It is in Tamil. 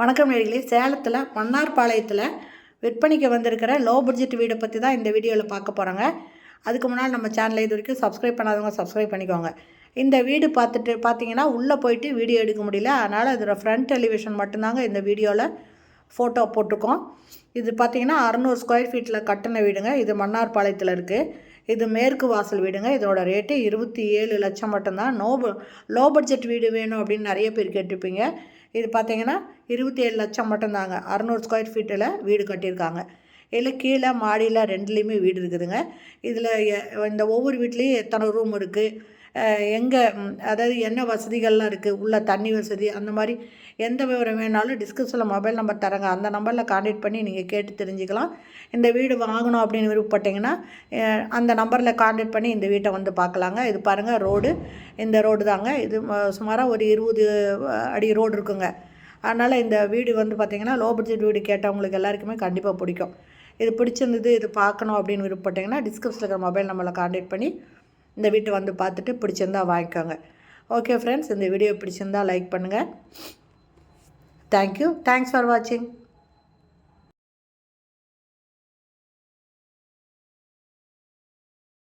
வணக்கம் நேர்களே சேலத்தில் மன்னார்பாளையத்தில் விற்பனைக்கு வந்திருக்கிற லோ பட்ஜெட் வீடை பற்றி தான் இந்த வீடியோவில் பார்க்க போகிறாங்க அதுக்கு முன்னால் நம்ம சேனலை இது வரைக்கும் சப்ஸ்கிரைப் பண்ணாதவங்க சப்ஸ்கிரைப் பண்ணிக்கோங்க. இந்த வீடு பார்த்துட்டு பார்த்தீங்கன்னா உள்ளே போயிட்டு வீடியோ எடுக்க முடியல. அதனால் இதோட ஃப்ரண்ட் எலிவேஷன் மட்டும்தாங்க இந்த வீடியோவில் ஃபோட்டோ போட்டிருக்கோம். இது பார்த்தீங்கன்னா அறநூறு ஸ்கொயர் ஃபீட்டில் கட்டின வீடுங்க. இது மன்னார்பாளையத்தில் இருக்குது இது மேற்கு வாசல் வீடுங்க. இதோட ரேட்டு இருபத்தி ஏழு லட்சம் மட்டும்தான். நோ லோ பட்ஜெட் வீடு வேணும் அப்படின்னு நிறைய பேர் கேட்டிருப்பீங்க. இது பார்த்தீங்கன்னா இருபத்தி ஏழு லட்சம் மட்டும்தாங்க. அறநூறு ஸ்கொயர் ஃபீட்டில் வீடு கட்டியிருக்காங்க. இதில் கீழே மாடியில் ரெண்டுலேயுமே வீடு இருக்குதுங்க. இதில் இந்த ஒவ்வொரு வீட்லேயும் எத்தனை ரூம் இருக்குது எங்கே அதாவது என்ன வசதிகள்லாம் இருக்குது உள்ள தண்ணி வசதி அந்த மாதிரி எந்த விவரம் வேணாலும் டிஸ்கிரிப்ஷனில் மொபைல் நம்பர் தரங்க. அந்த நம்பரில் காண்டாக்ட் பண்ணி நீங்கள் கேட்டு தெரிஞ்சுக்கலாம். இந்த வீடு வாங்கணும் அப்படின்னு விருப்பப்பட்டீங்கன்னா அந்த நம்பரில் காண்டாக்ட் பண்ணி இந்த வீட்டை வந்து பார்க்கலாங்க இது பாருங்கள் ரோடு இந்த ரோடு தாங்க. இது சுமாராக ஒரு இருபது அடி ரோடு இருக்குங்க. அதனால் இந்த வீடு வந்து பார்த்திங்கன்னா லோ பட்ஜெட் வீடு கேட்டவங்களுக்கு எல்லாருக்குமே கண்டிப்பாக பிடிக்கும். இது பிடிச்சிருந்தது இது பார்க்கணும் அப்படின்னு விருப்பப்பட்டீங்கன்னா டிஸ்கிரிப்ஷனில் இருக்கிற மொபைல் நம்மளை காண்டாக்ட் பண்ணி இந்த வீட்டை வந்து பார்த்துட்டு பிடிச்சிருந்தா வாங்கிக்கோங்க. ஓகே ஃப்ரெண்ட்ஸ் இந்த வீடியோ பிடிச்சிருந்தா லைக் பண்ணுங்கள் தேங்க்யூ தேங்க்ஸ் ஃபார் வாட்சிங்